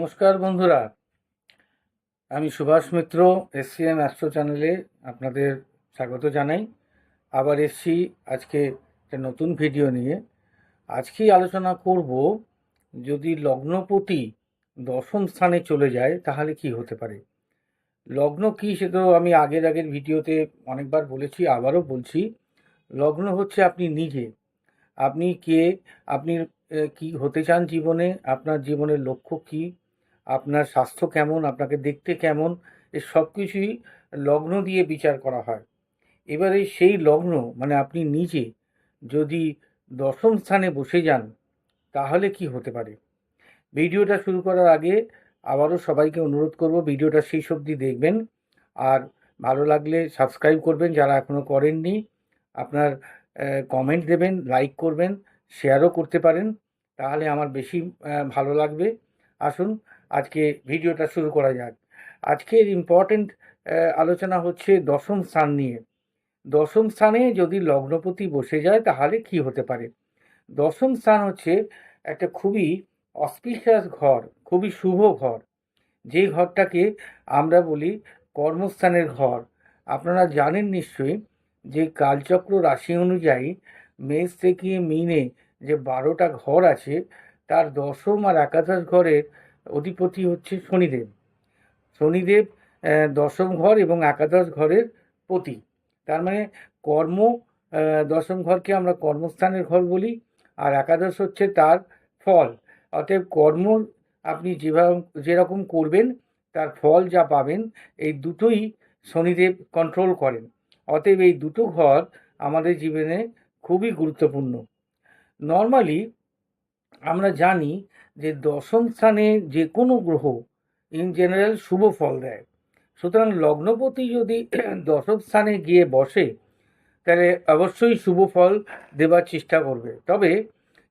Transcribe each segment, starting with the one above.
নমস্কার বন্ধুরা। আমি সুভাষ মিত্র, এসসিএম অ্যাস্ট্রো চ্যানেলে আপনাদের স্বাগত জানাই। আবার এসছি আজকে একটা নতুন ভিডিও নিয়ে। আজকেই আলোচনা করব, যদি লগ্নপতি দশম স্থানে চলে যায়, তাহলে কি হতে পারে? লগ্ন কি সে তো আমি আগের আগের ভিডিওতে অনেকবার বলেছি, আবারও বলছি। লগ্ন হচ্ছে আপনি নিজে। আপনি কে? আপনি কি হতে চান জীবনে? আপনার জীবনের লক্ষ্য কি? আপনার স্বাস্থ্য কেমন, আপনাকে দেখতে কেমন, এ সব কিছুই লগ্ন দিয়ে বিচার করা হয়। এবারে সেই লগ্ন মানে আপনি নিজে যদি দশম স্থানে বসে যান, তাহলে কি হতে পারে? ভিডিওটা শুরু করার আগে আবারও সবাইকে অনুরোধ করব, ভিডিওটা শেষ অবধি দেখবেন। আর ভালো লাগলে সাবস্ক্রাইব করবেন, যারা এখনও করেননি, আপনার কমেন্ট দেবেন লাইক করবেন শেয়ারও করতে পারেন, তাহলে আমার বেশি ভালো লাগবে। আসুন আজকে ভিডিওটা শুরু করা যাক। আজকের ইম্পর্টেন্ট আলোচনা হচ্ছে দশম স্থান নিয়ে। দশম স্থানে যদি লগ্নপতি বসে যায়, তাহলে কি হতে পারে? দশম স্থান হচ্ছে একটা খুবই অসপিশিয়াস ঘর, খুবই শুভ ঘর। যে ঘরটাকে আমরা বলি কর্মস্থানের ঘর। আপনারা জানেন নিশ্চয়ই যে কালচক্র রাশি অনুযায়ী মেষ থেকে মিনে যে বারোটা ঘর আছে, তার দশম আর একাদশ ঘরের অধিপতি হচ্ছে শনিদেব। শনিদেব দশম ঘর এবং একাদশ ঘরের পতি। তার মানে কর্ম দশম ঘরকে আমরা কর্মস্থানের ঘর বলি, আর একাদশ হচ্ছে তার ফল। অতএব কর্ম আপনি যেভাবে, যেরকম করবেন, তার ফল যা পাবেন, এই দুটোই শনিদেব কন্ট্রোল করেন। অতএব এই দুটো ঘর আমাদের জীবনে খুবই গুরুত্বপূর্ণ। নর্মালি আমরা জানি যে দশম স্থানে যে কোনো গ্রহ ইন জেনারেল শুভ ফল দেয়। সুতরাং লগ্নপতি যদি দশম স্থানে গিয়ে বসে, তাহলে অবশ্যই শুভ ফল দেবার চেষ্টা করবে। তবে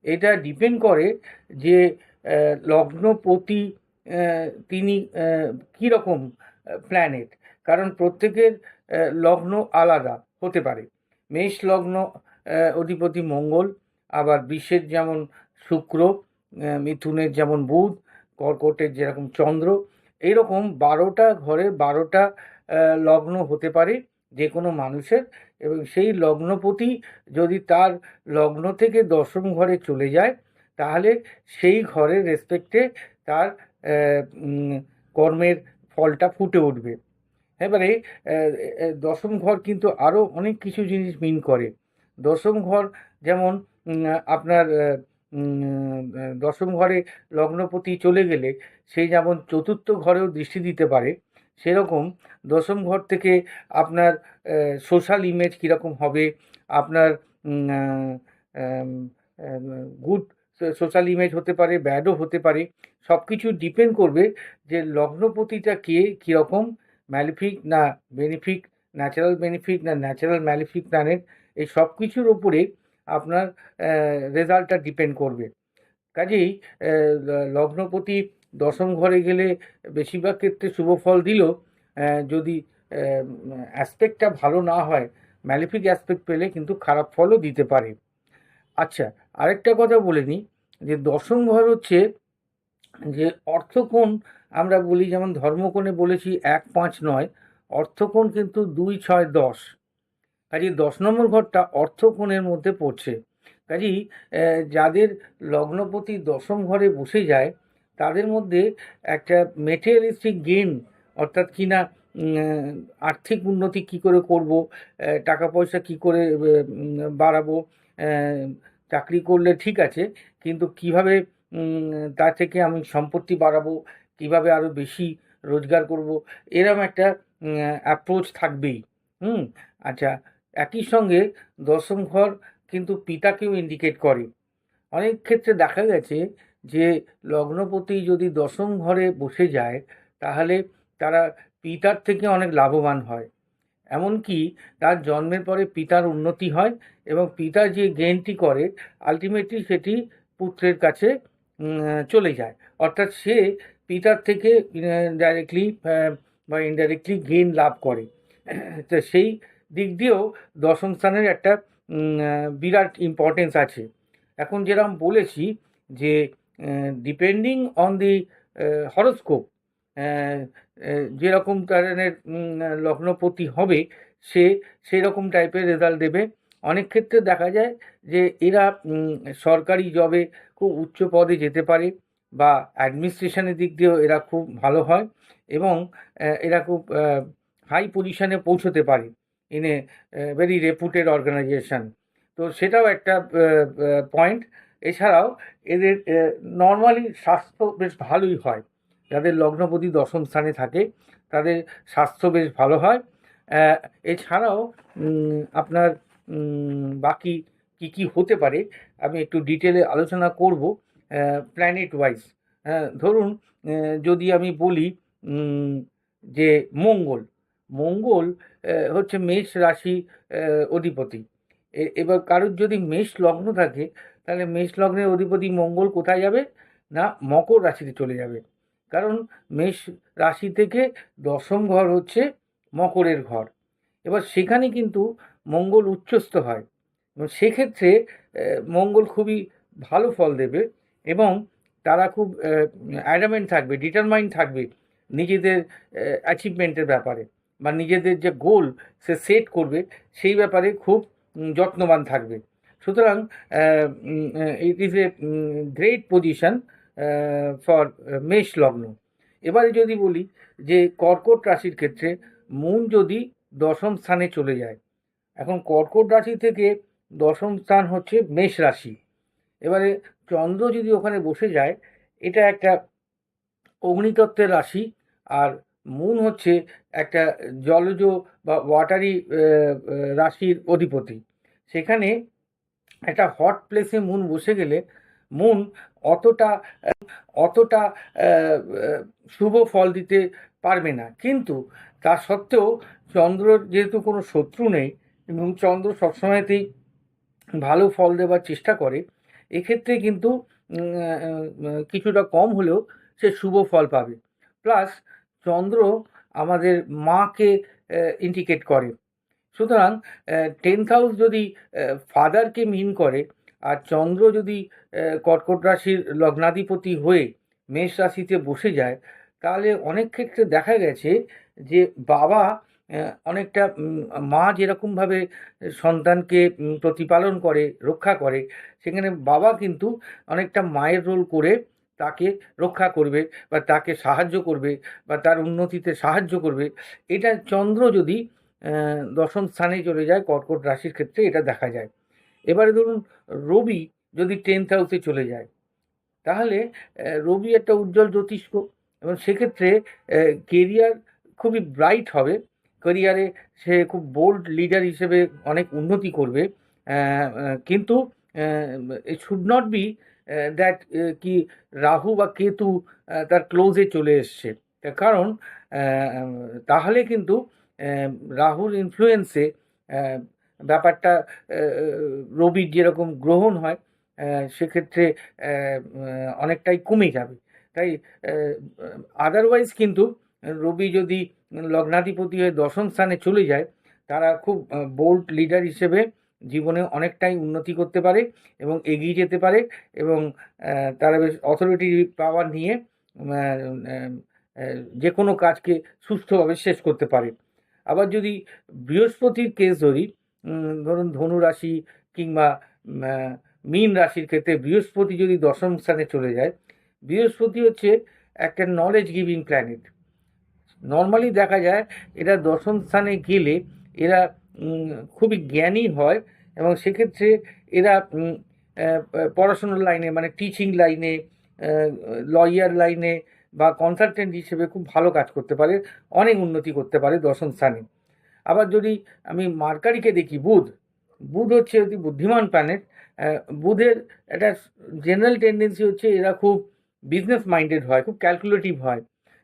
এটা ডিপেন্ড করে যে লগ্নপতি তিনি কীরকম প্ল্যানেট কারণ প্রত্যেকের লগ্ন আলাদা হতে পারে। মেষ লগ্ন অধিপতি মঙ্গল, আবার বিশ্বের যেমন শুক্র মিথুনের যেমন বুধ, কর্কটের যেরকম চন্দ্র, এইরকম বারোটা ঘরের বারোটা লগ্ন হতে পারে যে কোনো মানুষের এবং সেই লগ্নপতি যদি তার লগ্ন থেকে দশম ঘরে চলে যায়, তাহলে সেই ঘরের রেসপেক্টে তার কর্মের ফলটা ফুটে উঠবে। এবারে দশম ঘর কিন্তু আরও অনেক কিছু জিনিস মিন করে। দশম ঘর যেমন আপনার দশম ঘরে লগ্নপতি চলে গেলে সে যেমন চতুর্থ ঘরেও দৃষ্টি দিতে পারে, সেরকম দশম ঘর থেকে আপনার সোশ্যাল ইমেজ কীরকম হবে, আপনার গুড সোশ্যাল ইমেজ হতে পারে ব্যাডও হতে পারে সব কিছু ডিপেন্ড করবে যে লগ্নপতিটা কে কীরকম ম্যালিফিক না বেনিফিক ন্যাচারাল বেনিফিক না ন্যাচারাল ম্যালিফিক প্ল্যানেট এই সব কিছুর ওপরে আপনার রেজাল্টটা ডিপেন্ড করবে। কাজেই লগ্নপতি দশম ঘরে গেলে বেশিরভাগ ক্ষেত্রে শুভ ফল দিলেও যদি অ্যাসপেক্টটা ভালো না হয় ম্যালিফিক অ্যাসপেক্ট পেলে কিন্তু খারাপ ফলও দিতে পারে। আচ্ছা আরেকটা কথা বলে নিই, যে দশম ঘর হচ্ছে যে অর্থকোণ, আমরা বলি যেমন ধর্মকোণে বলেছি এক পাঁচ নয়, অর্থকোণ কিন্তু দুই ছয় দশ। কাজেই দশ নম্বর ঘরটা অর্থকোণের মধ্যে পড়ছে। কাজেই যাদের লগ্নপতি দশম ঘরে বসে যায়, তাদের মধ্যে একটা মেটেরিয়ালিস্টিক গেন অর্থাৎ কিনা আর্থিক উন্নতি কি করে করব টাকা পয়সা কি করে বাড়াবো চাকরি করলে ঠিক আছে, কিন্তু কীভাবে তা থেকে আমি সম্পত্তি বাড়াবো, কীভাবে আরও বেশি রোজগার করব, এরম একটা অ্যাপ্রোচ থাকবেই। হুম আচ্ছা একই সঙ্গে দশম ঘর কিন্তু পিতাকেও ইন্ডিকেট করে। অনেক ক্ষেত্রে দেখা গেছে যে লগ্নপতি যদি দশম ঘরে বসে যায়, তাহলে তারা পিতার থেকে অনেক লাভবান হয়। এমনকি তার জন্মের পরে পিতার উন্নতি হয় এবং পিতা যে গেইনটি করে আলটিমেটলি সেটি পুত্রের কাছে চলে যায়। অর্থাৎ সে পিতার থেকে ডাইরেক্টলি বা ইনডাইরেক্টলি গেইন লাভ করে। তো সেই দিক দিয়েও দশম স্থানের একটা বিরাট ইম্পর্টেন্স আছে। এখন যেরকম বলেছি যে ডিপেন্ডিং অন দি হরস্কোপ যেরকম ধরনের লগ্নপতি হবে, সে সেই রকম টাইপের রেজাল্ট দেবে। অনেক ক্ষেত্রে দেখা যায় যে, এরা সরকারি জবে খুব উচ্চ পদে যেতে পারে বা অ্যাডমিনিস্ট্রেশনের দিক দিয়েও এরা খুব ভালো হয় এবং এরা খুব হাই পজিশনে পৌঁছতে পারে। In a very reputed organisation তো সেটাও একটা পয়েন্ট এছাড়াও এদের নর্মালি স্বাস্থ্য বেশ ভালোই হয়। যাদের লগ্নপতি দশম স্থানে থাকে, তাদের স্বাস্থ্য বেশ ভালো হয়। এছাড়াও আপনার বাকি কি কি হতে পারে, আমি একটু ডিটেলে আলোচনা করব প্ল্যানেট ওয়াইজ ধরুন যদি আমি বলি যে মঙ্গল মঙ্গল হচ্ছে মেষ রাশি অধিপতি। এবার কারোর যদি মেষ লগ্ন থাকে, তাহলে মেষ লগ্নের অধিপতি মঙ্গল কোথায় যাবে? না, মকর রাশিতে চলে যাবে। কারণ মেষ রাশি থেকে দশম ঘর হচ্ছে মকরের ঘর। এবার সেখানে কিন্তু মঙ্গল উচ্চস্থ হয়। এবং সেক্ষেত্রে মঙ্গল খুবই ভালো ফল দেবে এবং তারা খুব অ্যাডামেন্ট থাকবে ডিটারমাইন্ড থাকবে নিজেদের অ্যাচিভমেন্টের ব্যাপারে। বা নিজেদের যে গোল সে সেট করবে, সেই ব্যাপারে খুব যত্নবান থাকবে। সুতরাং it is a great position for মেষ লগ্ন। এবারে যদি বলি যে কর্কট রাশির ক্ষেত্রে মুন যদি দশম স্থানে চলে যায়, এখন কর্কট রাশি থেকে দশম স্থান হচ্ছে মেষ রাশি। এবারে চন্দ্র যদি ওখানে বসে যায়, এটা একটা অগ্নিতত্ত্বের রাশি, আর মুন হচ্ছে একটা জলজ বা ওয়াটারি রাশির অধিপতি। সেখানে একটা হট প্লেসে মুন বসে গেলে মুন অতটা অতটা শুভ ফল দিতে পারবে না। কিন্তু তা সত্ত্বেও চন্দ্রর যেহেতু কোনো শত্রু নেই এবং চন্দ্র সবসময়তেই ভালো ফল দেওয়ার চেষ্টা করে, এক্ষেত্রে কিন্তু কিছুটা কম হলেও সে শুভ ফল পাবে। প্লাস চন্দ্র আমাদের মাকে ইন্ডিকেট করে। সুতরাং টেন্থ হাউস যদি ফাদারকে মিন করে, আর চন্দ্র যদি কর্কট রাশির লগ্নাধিপতি হয়ে মেষ রাশিতে বসে যায়, তাহলে অনেক ক্ষেত্রে দেখা গেছে যে বাবা অনেকটা মা যেরকমভাবে সন্তানকে প্রতিপালন করে, রক্ষা করে, সেখানে বাবা কিন্তু অনেকটা মায়ের রোল করে তাকে রক্ষা করবে বা তাকে সাহায্য করবে বা তার উন্নতিতে সাহায্য করবে। এটা চন্দ্র যদি দশম স্থানে চলে যায়, কর্কট রাশির ক্ষেত্রে এটা দেখা যায়। এবারে ধরুন, রবি যদি টেন্থ হাউসে চলে যায়, তাহলে রবি একটা উজ্জ্বল জ্যোতিষ্ক এবং সেক্ষেত্রে কেরিয়ার খুবই ব্রাইট হবে। কেরিয়ারে সে খুব বোল্ড লিডার হিসেবে অনেক উন্নতি করবে। কিন্তু শুড নট বি দ্যাট কি রাহু বা কেতু তার ক্লোজে চলে এসছে। কারণ তাহলে কিন্তু রাহুর ইনফ্লুয়েন্সে ব্যাপারটা রবির যেরকম গ্রহণ হয় সেক্ষেত্রে অনেকটাই কমে যাবে। তাই আদারওয়াইজ কিন্তু, রবি যদি লগ্নাধিপতি হয়ে দশম স্থানে চলে যায়, তারা খুব বোল্ড লিডার হিসেবে জীবনে অনেকটাই উন্নতি করতে পারে এবং এগিয়ে যেতে পারে এবং তারা বেশ অথরিটি পাওয়ার নিয়ে যে কোনো কাজকে সুস্থভাবে শেষ করতে পারে। আবার যদি বৃহস্পতির কেস ধরি ধরুন ধনু রাশি কিংবা মীন রাশির ক্ষেত্রে বৃহস্পতি যদি দশম স্থানে চলে যায়, বৃহস্পতি হচ্ছে একটা নলেজ গিভিং প্ল্যানেট নর্মালি দেখা যায় এরা দশম স্থানে গেলে এরা খুবই জ্ঞানী হয় এবং সেক্ষেত্রে এরা পড়াশোনার লাইনে মানে টিচিং লাইনে লয়ার লাইনে বা কনসালটেন্ট হিসেবে খুব ভালো কাজ করতে পারে, অনেক উন্নতি করতে পারে দশম স্থানে আবার যদি আমি মার্কারিকে দেখি, বুধ বুধ হচ্ছে অতি বুদ্ধিমান প্ল্যানেট বুধের একটা জেনারেল টেন্ডেন্সি হচ্ছে এরা খুব বিজনেস মাইন্ডেড হয়, খুব ক্যালকুলেটিভ হয়,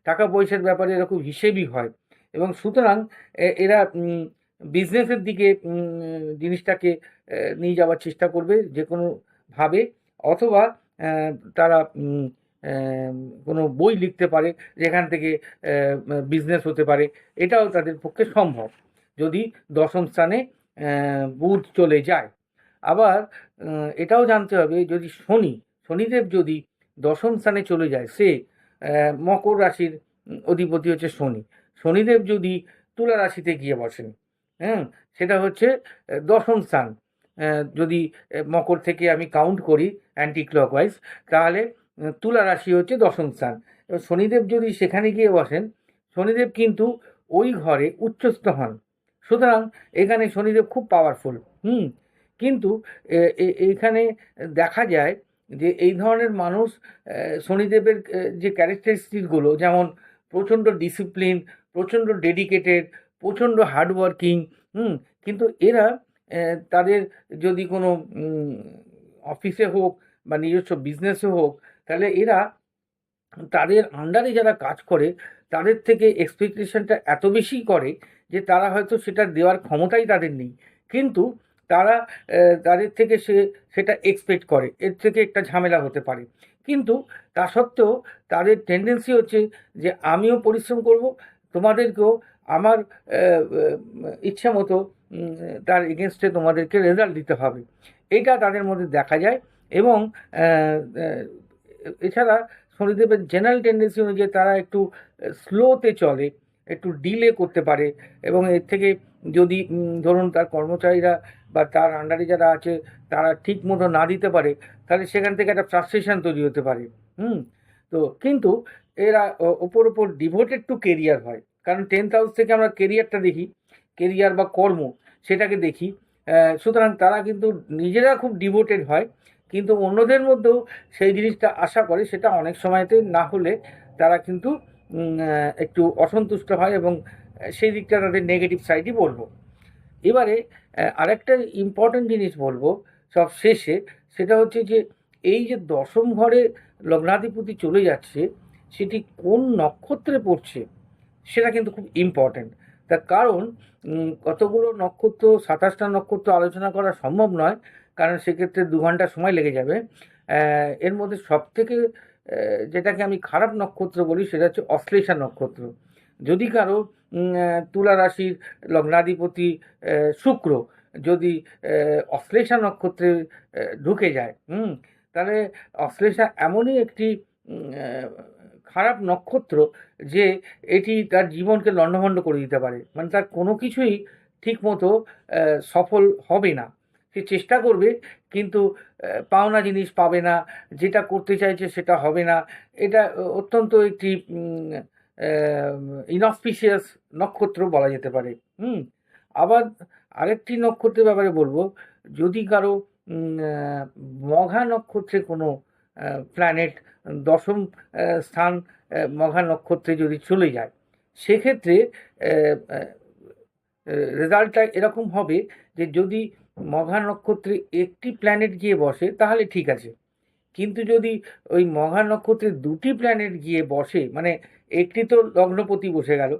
টাকা পয়সার ব্যাপারে এরা খুব হিসেবই হয় এবং সুতরাং এরা বিজনেসের দিকে জিনিসটাকে নিয়ে যাওয়ার চেষ্টা করবে যে কোনোভাবে অথবা তারা কোনো বই লিখতে পারে, যেখান থেকে বিজনেস হতে পারে, এটাও তাদের পক্ষে সম্ভব, যদি দশম স্থানে বুধ চলে যায়। আবার এটাও জানতে হবে, যদি শনি, শনিদেব যদি দশম স্থানে চলে যায়, সে মকর রাশির অধিপতি হচ্ছে শনি, শনিদেব যদি তুলা রাশিতে গিয়ে বসেন হ্যাঁ? সেটা হচ্ছে দশম স্থান। যদি মকর থেকে আমি কাউন্ট করি অ্যান্টি ক্লকওয়াইজ তাহলে তুলা রাশি হচ্ছে দশম স্থান। এবার শনিদেব যদি সেখানে গিয়ে বসেন, শনিদেব কিন্তু ওই ঘরে উচ্চস্থ হন। সুতরাং এখানে শনিদেব খুব পাওয়ারফুল হুম? কিন্তু, এ- এ- এইখানে দেখা যায় যে এই ধরনের মানুষ শনিদেবের যে ক্যারেক্টারিস্টিকগুলো যেমন প্রচণ্ড ডিসিপ্লিন প্রচণ্ড ডেডিকেটেড প্রচণ্ড হার্ডওয়ার্কিং হুম, কিন্তু এরা তাদের যদি কোনো অফিসে হোক বা নিজস্ব বিজনেসে হোক, তাহলে এরা তাদের আন্ডারে যারা কাজ করে, তাদের থেকে এক্সপেকটেশনটা এত বেশি করে যে তারা হয়তো সেটা দেওয়ার ক্ষমতাই তাদের নেই। কিন্তু তারা তাদের থেকে সে, সেটা এক্সপেক্ট করে, এর থেকে একটা ঝামেলা হতে পারে। কিন্তু তা সত্ত্বেও তাদের টেন্ডেন্সি হচ্ছে যে আমিও পরিশ্রম করব, তোমাদেরকেও আমার আহ, মতো তার এগেনস্টে তোমাদেরকে রেজাল্ট দিতে হবে। এটা তাদের মধ্যে দেখা যায় এবং এছাড়া শনিদেবের জেনারেল টেন্ডেন্সি অনুযায়ী তারা একটু স্লোতে চলে একটু ডিলে করতে পারে এবং এর থেকে যদি ধরুন তার কর্মচারীরা বা তার আন্ডারে যারা আছে তারা ঠিক মতো না দিতে পারে তাহলে সেখান থেকে একটা ফ্রাস্ট্রেশন তৈরি হতে পারে। হুম? তো কিন্তু এরা ওপর ওপর ডিভোটেড টু কেরিয়ার হয়। কারণ টেন্থ হাউস থেকে আমরা কেরিয়ারটা দেখি কেরিয়ার বা কর্ম সেটাকে দেখি সুতরাং তারা কিন্তু নিজেরা খুব ডিভোটেড হয়, কিন্তু অন্যদের মধ্যেও সেই জিনিসটা আশা করে, সেটা অনেক সময়তে না হলে তারা কিন্তু একটু অসন্তুষ্ট হয় এবং সেই দিকটা তাদের নেগেটিভ সাইডই বলব। এবারে আরেকটা ইম্পর্টেন্ট জিনিস বলব সব শেষে, সেটা হচ্ছে যে এই যে দশম ঘরে লগ্নাধিপতি চলে যাচ্ছে, সেটি কোন নক্ষত্রে পড়ছে? সেটা কিন্তু খুব ইম্পর্ট্যান্ট তার কারণ কতগুলো নক্ষত্র, সাতাশটা নক্ষত্র আলোচনা করা সম্ভব নয়, কারণ সেক্ষেত্রে দু ঘণ্টা সময় লেগে যাবে। এর মধ্যে সব থেকে যেটাকে আমি খারাপ নক্ষত্র বলি সেটা হচ্ছে অশ্লেষা নক্ষত্র। যদি কারও তুলা রাশির লগ্নাধিপতি শুক্র যদি অশ্লেষা নক্ষত্রে ঢুকে যায়, হুম, তাহলে অশ্লেষা এমনই একটি খারাপ নক্ষত্র যে এটি তার জীবনকে লণ্ডভণ্ড করে দিতে পারে। মানে তার কোনো কিছুই ঠিক মতো সফল হবে না। সে চেষ্টা করবে, কিন্তু পাওনা জিনিস পাবে না, যেটা করতে চাইছে সেটা হবে না। এটা অত্যন্ত একটি ইনঅফিসিয়াস নক্ষত্র বলা যেতে পারে। হুম? আবার আরেকটি নক্ষত্রের ব্যাপারে বলব। যদি কারও মঘা নক্ষত্রে কোনো প্ল্যানেট দশম স্থান মঘা নক্ষত্রে যদি চলে যায়, সেক্ষেত্রে রেজাল্টটা এরকম হবে যে যদি মঘা নক্ষত্রে একটি প্ল্যানেট গিয়ে বসে, তাহলে ঠিক আছে। কিন্তু যদি ওই মঘা নক্ষত্রে দুটি প্ল্যানেট গিয়ে বসে মানে একটি তো লগ্নপতি বসে গেল,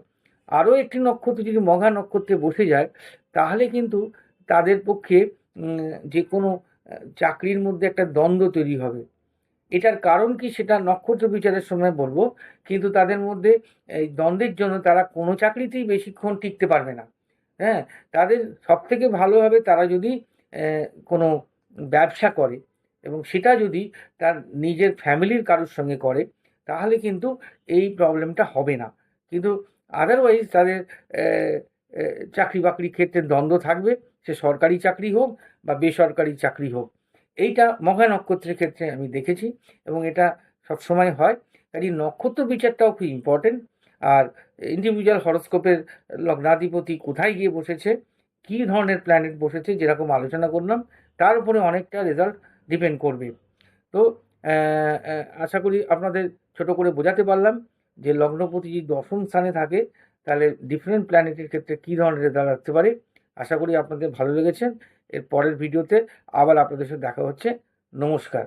আরও একটি নক্ষত্র যদি মঘা নক্ষত্রে বসে যায়, তাহলে কিন্তু তাদের পক্ষে যে কোনো চাকরির মধ্যে একটা দ্বন্দ্ব তৈরি হবে। এটার কারণ কি সেটা নক্ষত্র বিচারের সময় বলব, কিন্তু তাদের মধ্যে এই দ্বন্দ্বের জন্য তারা কোনো চাকরিতেই বেশিক্ষণ টিকতে পারবে না। হ্যাঁ তাদের সব থেকে ভালো হবে তারা যদি কোনো ব্যবসা করে এবং সেটা যদি তার নিজের ফ্যামিলির কারোর সঙ্গে করে, তাহলে কিন্তু এই প্রবলেমটা হবে না। কিন্তু আদারওয়াইজ তাদের চাকরি বাকরি ক্ষেত্রে দ্বন্দ্ব থাকবে, সে সরকারি চাকরি হোক বা বেসরকারি চাকরি হোক। এইটা মহা নক্ষত্রের ক্ষেত্রে আমি দেখেছি এবং এটা সবসময় হয়। কাজে নক্ষত্র বিচারটাও খুব ইম্পর্টেন্ট আর ইন্ডিভিজুয়াল হরস্কোপের লগ্নাধিপতি কোথায় গিয়ে বসেছে, কী ধরনের প্ল্যানেট বসেছে যেরকম আলোচনা করলাম, তার উপরে অনেকটা রেজাল্ট ডিপেন্ড করবে। তো আশা করি আপনাদের ছোট করে বোঝাতে পারলাম যে লগ্নপতি যদি দশম স্থানে থাকে, তাহলে ডিফারেন্ট প্ল্যানেটের ক্ষেত্রে কী ধরনের রেজাল্ট রাখতে পারে। আশা করি আপনাদের ভালো লেগেছে। এর পরের ভিডিওতে আবার আপনাদের সাথে দেখা হচ্ছে। নমস্কার।